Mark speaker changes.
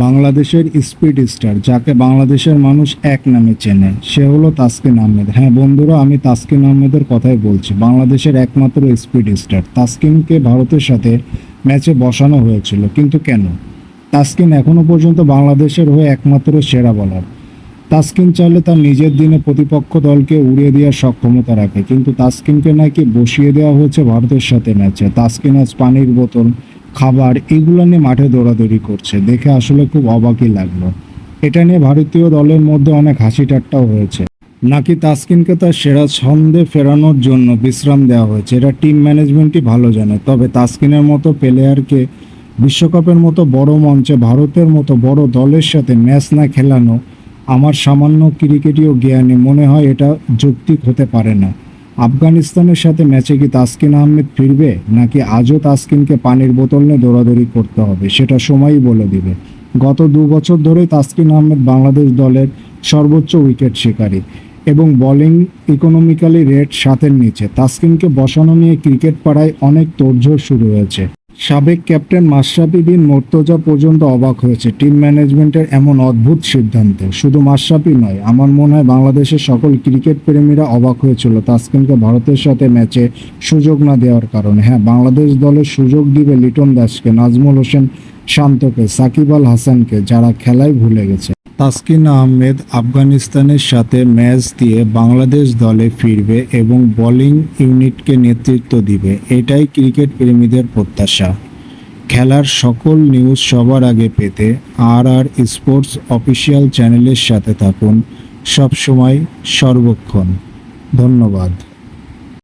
Speaker 1: বাংলাদেশের speed star, যাকে বাংলাদেশের মানুষ এক নামে চেনে, সে হলো তাসকিন আহমেদ। হ্যাঁ বন্ধুরা, আমি তাসকিন আহমেদের কথাই বলছি। বাংলাদেশের একমাত্র স্পিড স্টার। তাসকিনকে ভারতের সাথে ম্যাচে বসানো হয়েছিল, কিন্তু কেন? তাসকিন এখনও পর্যন্ত বাংলাদেশের হয়ে একমাত্র সেরা বলার তাসকিন চাইলে তার নিজের দিনে প্রতিপক্ষ দলকে উড়িয়ে দেওয়ার সক্ষমতা রাখে, কিন্তু তাসকিনকে নাকি বসিয়ে দেওয়া হয়েছে ভারতের সাথে ম্যাচে। তাসকিন আজ পানির বোতল খাবার এগুলো নিয়ে মাঠে দৌড়াদৌড়ি করছে। দেখে আসলে খুব অবাকই লাগল। এটা নিয়ে ভারতীয় দলের মধ্যে অনেক হাসি ঠাট্টাও হয়েছে। নাকি তাসকিনকে তার সেরা ছন্দে ফেরানোর জন্য বিশ্রাম দেওয়া হয়েছে? এটা টিম ম্যানেজমেন্টই ভালো জানে। তবে তাসকিনের মতো প্লেয়ারকে বিশ্বকাপের মতো বড় মঞ্চে, ভারতের মতো বড় দলের সাথে ম্যাচ না খেলানো আমার সামান্য ক্রিকেটীয় জ্ঞানে মনে হয় এটা যৌক্তিক হতে পারে না। আফগানিস্তানের সাথে ম্যাচে কি তাসকিন আহমেদ ফিরবে, নাকি আজও তাসকিনকে পানির বোতল নিয়ে দৌড়াদৌড়ি করতে হবে, সেটা সময়ই বলে দিবে। গত দু বছর ধরে তাসকিন আহমেদ বাংলাদেশ দলের সর্বোচ্চ উইকেট শিকারী এবং বোলিং ইকোনমিক্যালি রেট সাতের নিচে। তাসকিনকে বসানো নিয়ে ক্রিকেট পাড়ায় অনেক তোড়জোড় শুরু হয়েছে। সাবেক ক্যাপ্টেন মাশরাফি বিন মোর্তজা পর্যন্ত অবাক হয়েছে। টিম ম্যানেজমেন্টের এমন অদ্ভুত সিদ্ধান্তে। শুধু মাশরাফি নয়, আমার মনে হয় বাংলাদেশের সকল ক্রিকেট প্রেমীরা অবাক হয়েছিল। তাসকিনকে ভারতের সাথে ম্যাচে সুযোগ না দেওয়ার কারণে। হ্যাঁ বাংলাদেশ দলের সুযোগ দিবে লিটন দাসকে, নাজমুল হোসেন শান্তকে, সাকিব আল হাসানকে, যারা খেলায় ভুলে গেছে। তাসকিন আহমেদ আফগানিস্তানের সাথে ম্যাচ দিয়ে বাংলাদেশ দলে ফিরবে এবং বোলিং ইউনিটকে নেতৃত্ব দিবে। এটাই ক্রিকেট প্রেমীদের প্রত্যাশা। খেলার সকল নিউজ সবার আগে পেতে আর আর স্পোর্টস অফিসিয়াল চ্যানেলের সাথে থাকুন। সবসময় সর্বক্ষণ। ধন্যবাদ।